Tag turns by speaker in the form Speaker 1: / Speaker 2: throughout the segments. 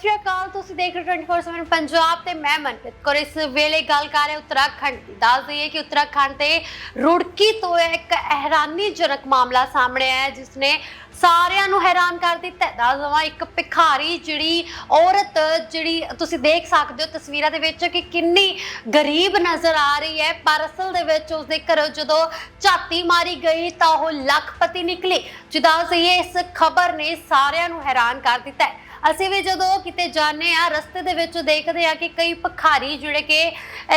Speaker 1: ਸਤਿ ਸ਼੍ਰੀ ਅਕਾਲ, ਤੁਸੀਂ ਦੇਖ ਰਹੇ ਹੋ 24/7 ਪੰਜਾਬ ਤੇ ਮੈਂ ਮਨਪ੍ਰੀਤ ਕੌਰ। ਇਸ ਵੇਲੇ ਗੱਲ ਕਰ ਰਹੇ ਉੱਤਰਾਖੰਡ ਦੀ। ਦੱਸ ਦਈਏ ਕਿ ਉੱਤਰਾਖੰਡ ਦੇ ਰੁੜਕੀ ਤੋਂ ਇੱਕ ਹੈਰਾਨੀਜਨਕ ਮਾਮਲਾ ਸਾਹਮਣੇ ਆਇਆ ਹੈ, ਜਿਸ ਨੇ ਸਾਰਿਆਂ ਨੂੰ ਹੈਰਾਨ ਕਰ ਦਿੱਤਾ ਦੱਸ ਦਵਾਂ, ਇੱਕ ਭਿਖਾਰੀ ਜਿਹੜੀ ਔਰਤ, ਜਿਹੜੀ ਤੁਸੀਂ ਦੇਖ ਸਕਦੇ ਹੋ ਤਸਵੀਰਾਂ ਦੇ ਵਿੱਚ ਕਿ ਕਿੰਨੀ ਗਰੀਬ ਨਜ਼ਰ ਆ ਰਹੀ ਹੈ। ਪਰ ਅਸਲ ਦੇ ਵਿੱਚ ਉਸਦੇ ਘਰੋਂ ਜਦੋਂ ਝਾਤੀ ਮਾਰੀ ਗਈ ਤਾਂ ਉਹ ਲੱਖਪਤੀ ਨਿਕਲੀ। ਜਿੱਦਾਂ ਦਈਏ, ਇਸ ਖਬਰ ਨੇ ਸਾਰਿਆਂ ਨੂੰ ਹੈਰਾਨ ਕਰ ਦਿੱਤਾ ਹੈ। ਅਸੀਂ ਵੀ ਜਦੋਂ ਕਿਤੇ ਜਾਂਦੇ ਆ, ਰਸਤੇ ਦੇ ਵਿੱਚ ਦੇਖਦੇ ਆ ਕਿ ਕਈ ਭਿਖਾਰੀ ਜਿਹੜੇ ਕਿ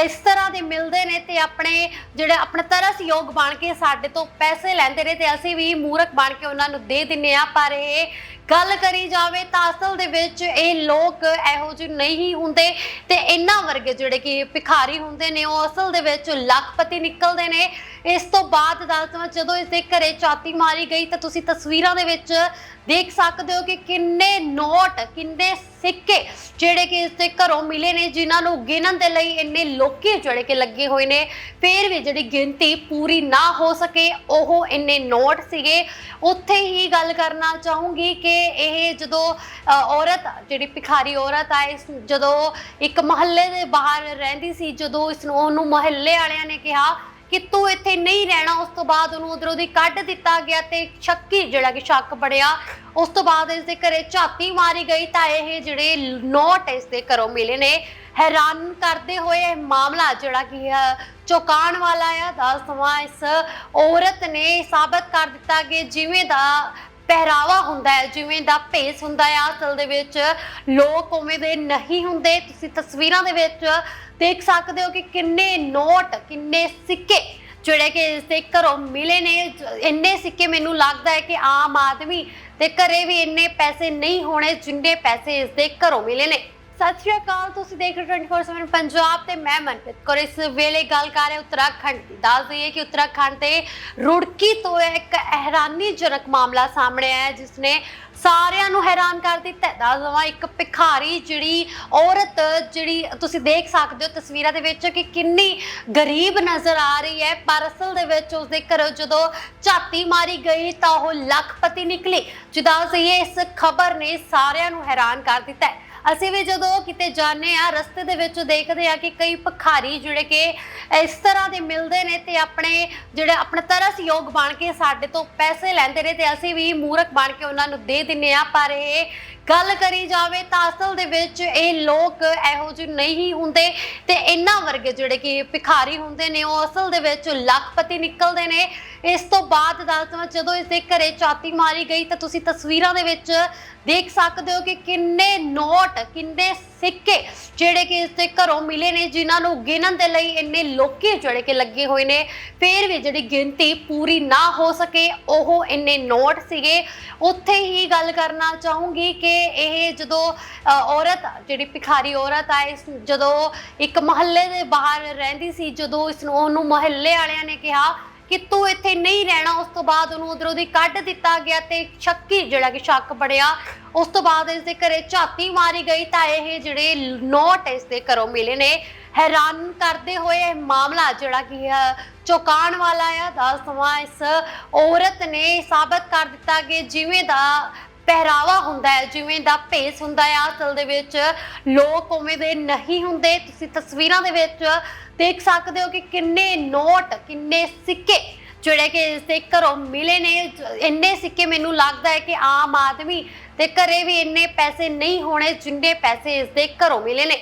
Speaker 1: ਇਸ ਤਰ੍ਹਾਂ ਦੇ ਮਿਲਦੇ ਨੇ ਤੇ ਆਪਣੇ ਜਿਹੜੇ ਆਪਣੇ ਤਰਸਯੋਗ ਬਣ ਕੇ ਸਾਡੇ ਤੋਂ ਪੈਸੇ ਲੈਂਦੇ ਨੇ ਤੇ ਅਸੀਂ ਵੀ ਮੂਰਖ ਬਣ ਕੇ ਉਹਨਾਂ ਨੂੰ ਦੇ ਦਿੰਨੇ ਆ। ਪਰ ਇਹ ਗੱਲ ਕਰੀ ਜਾਵੇ ਤਾਂ ਅਸਲ ਦੇ ਵਿੱਚ ਇਹ ਲੋਕ ਇਹੋ ਜਿਹੇ ਨਹੀਂ ਹੁੰਦੇ ਤੇ ਇਹਨਾਂ ਵਰਗੇ ਜਿਹੜੇ ਕਿ ਭਿਖਾਰੀ ਹੁੰਦੇ ਨੇ, ਉਹ ਅਸਲ ਦੇ ਵਿੱਚ ਲੱਖਪਤੀ ਨਿਕਲਦੇ ਨੇ। ਇਸ ਤੋਂ ਬਾਅਦ ਦੱਸਵਾਂ ਜਦੋਂ ਇਸ ਦੇ ਘਰੇ ਚਾਤੀ ਮਾਰੀ ਗਈ ਤਾਂ ਤੁਸੀਂ ਤਸਵੀਰਾਂ ਦੇ ਵਿੱਚ ਦੇਖ ਸਕਦੇ ਹੋ ਕਿ ਕਿੰਨੇ ਨੋਟ, ਕਿੰਨੇ ਸਿੱਕੇ ਜਿਹੜੇ ਕਿ ਇਸ ਦੇ ਘਰੋਂ ਮਿਲੇ ਨੇ, ਜਿਨ੍ਹਾਂ ਨੂੰ ਗਿਣਨ ਦੇ ਲਈ ਇੰਨੇ ਲੋਕੀ ਜਿਹੜੇ ਕਿ ਲੱਗੇ ਹੋਏ ਨੇ। ਫਿਰ ਵੀ ਜਿਹੜੀ ਗਿਣਤੀ ਪੂਰੀ ਨਾ ਹੋ ਸਕੇ, ਉਹ ਇੰਨੇ ਨੋਟ ਸੀਗੇ। ਉੱਥੇ ਹੀ ਗੱਲ ਕਰਨਾ ਚਾਹੂੰਗੀ ਕਿ ਇਹ ਜਦੋਂ ਔਰਤ, ਜਿਹੜੀ ਭਿਖਾਰੀ ਔਰਤ ਆ, ਇਸ ਜਦੋਂ ਇੱਕ ਮਹੱਲੇ ਦੇ ਬਾਹਰ ਰਹਿੰਦੀ ਸੀ, ਜਦੋਂ ਇਸ ਨੂੰ ਉਹਨੂੰ ਮਹੱਲੇ ਵਾਲਿਆਂ ਨੇ ਕਿਹਾ ਕਿ ਤੂੰ ਇੱਥੇ ਨਹੀਂ ਰਹਿਣਾ, ਉਸ ਤੋਂ ਬਾਅਦ ਉਹਨੂੰ ਉਧਰੋਂ ਦੀ ਕੱਢ ਦਿੱਤਾ ਗਿਆ ਤੇ ਸ਼ੱਕੀ ਜਿਹੜਾ ਕਿ ਸ਼ੱਕ ਬੜਿਆ ਉਸ ਤੋਂ ਬਾਅਦ ਇਸ ਦੇ ਘਰੇ ਝਾਤੀ ਮਾਰੀ ਗਈ ਤਾਂ ਇਹ ਜਿਹੜੇ ਨੋਟ ਇਸ ਦੇ ਘਰੋਂ ਮਿਲੇ ਨੇ। ਹੈਰਾਨ ਕਰਦੇ ਹੋਏ ਇਹ ਮਾਮਲਾ ਜਿਹੜਾ ਕਿ ਹੈ ਚੌਕਾਣ ਵਾਲਾ ਆ ਦੱਸ ਦਵਾਂ ਇਸ ਔਰਤ ਨੇ ਸਾਬਤ ਕਰ ਦਿੱਤਾ ਕਿ ਜਿਵੇਂ ਦਾ ਪਹਿਰਾਵਾ ਹੁੰਦਾ ਹੈ, ਜਿਵੇਂ ਦਾ ਭੇਸ ਹੁੰਦਾ ਆ ਅਸਲ ਦੇ ਵਿੱਚ ਲੋਕ ਉਵੇਂ ਦੇ ਨਹੀਂ ਹੁੰਦੇ। ਤੁਸੀਂ ਤਸਵੀਰਾਂ ਦੇ ਵਿੱਚ ਦੇਖ ਸਕਦੇ ਹੋ ਕਿ ਕਿੰਨੇ ਨੋਟ, ਕਿੰਨੇ ਸਿੱਕੇ ਜਿਹੜੇ ਕਿ ਇਸ ਦੇ ਘਰੋਂ ਮਿਲੇ ਨੇ। ਇੰਨੇ ਸਿੱਕੇ ਮੈਨੂੰ ਲੱਗਦਾ ਹੈ ਕਿ ਆਮ ਆਦਮੀ ਦੇ ਘਰੇ ਵੀ ਇੰਨੇ ਪੈਸੇ ਨਹੀਂ ਹੋਣੇ, ਜਿੰਨੇ ਪੈਸੇ ਇਸ ਦੇ ਘਰੋਂ ਮਿਲੇ ਨੇ। ਸਤਿ ਸ਼੍ਰੀ ਅਕਾਲ, ਤੁਸੀਂ ਦੇਖ ਰਹੇ ਹੋ 24/7 ਪੰਜਾਬ ਤੇ ਮੈਂ ਮਨਪ੍ਰੀਤ ਕੌਰ। ਇਸ ਵੇਲੇ ਗੱਲ ਕਰ ਰਹੇ ਉੱਤਰਾਖੰਡ ਦੀ। ਦੱਸ ਦਈਏ ਕਿ ਉੱਤਰਾਖੰਡ ਦੇ ਰੁੜਕੀ ਤੋਂ ਇੱਕ ਹੈਰਾਨੀਜਨਕ ਮਾਮਲਾ ਸਾਹਮਣੇ ਆਇਆ ਹੈ ਜਿਸ ਨੇ ਸਾਰਿਆਂ ਨੂੰ ਹੈਰਾਨ ਕਰ ਦਿੱਤਾ ਦੱਸ ਦਵਾਂ, ਇੱਕ ਭਿਖਾਰੀ ਜਿਹੜੀ ਔਰਤ ਜਿਹੜੀ ਤੁਸੀਂ ਦੇਖ ਸਕਦੇ ਹੋ ਤਸਵੀਰਾਂ ਦੇ ਵਿੱਚ ਕਿ ਕਿੰਨੀ ਗਰੀਬ ਨਜ਼ਰ ਆ ਰਹੀ ਹੈ। ਪਰ ਅਸਲ ਦੇ ਵਿੱਚ ਉਸਦੇ ਘਰੋਂ ਜਦੋਂ ਝਾਤੀ ਮਾਰੀ ਗਈ ਤਾਂ ਉਹ ਲੱਖਪਤੀ ਨਿਕਲੀ। ਜਿੱਦਾਂ ਦਈਏ, ਇਸ ਖਬਰ ਨੇ ਸਾਰਿਆਂ ਨੂੰ ਹੈਰਾਨ ਕਰ ਦਿੱਤਾ ਹੈ। ਅਸੀਂ ਵੀ ਜਦੋਂ ਕਿਤੇ ਜਾਂਦੇ ਆ, ਰਸਤੇ ਦੇ ਵਿੱਚ ਦੇਖਦੇ ਆ ਕਿ ਕਈ ਭਿਖਾਰੀ ਜਿਹੜੇ ਕਿ ਇਸ ਤਰ੍ਹਾਂ ਦੇ ਮਿਲਦੇ ਨੇ ਤੇ ਆਪਣੇ ਜਿਹੜੇ ਆਪਣੇ ਤਰਸਯੋਗ ਬਣ ਕੇ ਸਾਡੇ ਤੋਂ ਪੈਸੇ ਲੈਂਦੇ ਨੇ ਤੇ ਅਸੀਂ ਵੀ ਮੂਰਖ ਬਣ ਕੇ ਉਹਨਾਂ ਨੂੰ ਦੇ ਦਿੰਨੇ ਆ। ਪਰ ਇਹ ਗੱਲ ਕਰੀ ਜਾਵੇ ਤਾਂ ਅਸਲ ਦੇ ਵਿੱਚ ਇਹ ਲੋਕ ਇਹੋ ਜਿਹੇ ਨਹੀਂ ਹੁੰਦੇ ਤੇ ਇਹਨਾਂ ਵਰਗੇ ਜਿਹੜੇ ਕਿ ਭਿਖਾਰੀ ਹੁੰਦੇ ਨੇ, ਉਹ ਅਸਲ ਦੇ ਵਿੱਚ ਲੱਖਪਤੀ ਨਿਕਲਦੇ ਨੇ। ਇਸ ਤੋਂ ਬਾਅਦ ਦੱਸਵਾਂ ਜਦੋਂ ਇਸ ਦੇ ਘਰੇ ਚਾਤੀ ਮਾਰੀ ਗਈ ਤਾਂ ਤੁਸੀਂ ਤਸਵੀਰਾਂ ਦੇ ਵਿੱਚ ਦੇਖ ਸਕਦੇ ਹੋ ਕਿ ਕਿੰਨੇ ਨੋਟ, ਕਿੰਨੇ ਸਿੱਕੇ ਜਿਹੜੇ ਕਿ ਇਸ ਦੇ ਘਰੋਂ ਮਿਲੇ ਨੇ, ਜਿਨ੍ਹਾਂ ਨੂੰ ਗਿਣਨ ਦੇ ਲਈ ਇੰਨੇ ਲੋਕੀ ਜਿਹੜੇ ਕਿ ਲੱਗੇ ਹੋਏ ਨੇ। ਫਿਰ ਵੀ ਜਿਹੜੀ ਗਿਣਤੀ ਪੂਰੀ ਨਾ ਹੋ ਸਕੇ, ਉਹ ਇੰਨੇ ਨੋਟ ਸੀਗੇ। ਉੱਥੇ ਹੀ ਗੱਲ ਕਰਨਾ ਚਾਹੂੰਗੀ ਕਿ ਇਹ ਜਦੋਂ ਔਰਤ, ਜਿਹੜੀ ਭਿਖਾਰੀ ਔਰਤ ਆ, ਇਸ ਜਦੋਂ ਇੱਕ ਮਹੱਲੇ ਦੇ ਬਾਹਰ ਰਹਿੰਦੀ ਸੀ, ਜਦੋਂ ਇਸ ਨੂੰ ਉਹਨੂੰ ਮਹੱਲੇ ਵਾਲਿਆਂ ਨੇ ਕਿਹਾ ਕਿ ਤੂੰ ਇੱਥੇ ਨਹੀਂ ਰਹਿਣਾ। ਉਸ ਤੋਂ ਬਾਅਦ ਉਹਨੂੰ ਉਧਰੋਂ ਦੀ ਕੱਢ ਦਿੱਤਾ ਗਿਆ ਤੇ ਸ਼ੱਕੀ ਜਿਹੜਾ ਕਿ ਸ਼ੱਕ ਬੜਿਆ ਉਸ ਤੋਂ ਬਾਅਦ ਇਸ ਦੇ ਘਰੇ ਝਾਤੀ ਮਾਰੀ ਗਈ ਤਾਂ ਇਹ ਜਿਹੜੇ ਨੋਟ ਇਸ ਦੇ ਘਰੋਂ ਮਿਲੇ ਨੇ। ਹੈਰਾਨ ਕਰਦੇ ਹੋਏ ਇਹ ਮਾਮਲਾ ਜਿਹੜਾ ਕਿ ਹੈ ਵਾਲਾ ਆ। ਦੱਸ ਦਵਾਂ ਇਸ ਔਰਤ ਨੇ ਸਾਬਤ ਕਰ ਦਿੱਤਾ ਕਿ ਜਿਵੇਂ ਦਾ ਪਹਿਰਾਵਾ ਹੁੰਦਾ ਹੈ, ਜਿਵੇਂ ਦਾ ਭੇਸ ਹੁੰਦਾ ਆ ਅਸਲ ਦੇ ਵਿੱਚ ਲੋਕ ਉਵੇਂ ਦੇ ਨਹੀਂ ਹੁੰਦੇ। ਤੁਸੀਂ ਤਸਵੀਰਾਂ ਦੇ ਵਿੱਚ ਦੇਖ ਸਕਦੇ ਹੋ ਕਿ ਕਿੰਨੇ ਨੋਟ, ਕਿੰਨੇ ਸਿੱਕੇ ਜਿਹੜੇ ਕਿ ਇਸ ਦੇ ਘਰੋਂ ਮਿਲੇ ਨੇ। ਇੰਨੇ ਸਿੱਕੇ ਮੈਨੂੰ ਲੱਗਦਾ ਹੈ ਕਿ ਆਮ ਆਦਮੀ ਦੇ ਘਰੇ ਵੀ ਇੰਨੇ ਪੈਸੇ ਨਹੀਂ ਹੋਣੇ, ਜਿੰਨੇ ਪੈਸੇ ਇਸ ਦੇ ਘਰੋਂ ਮਿਲੇ ਨੇ।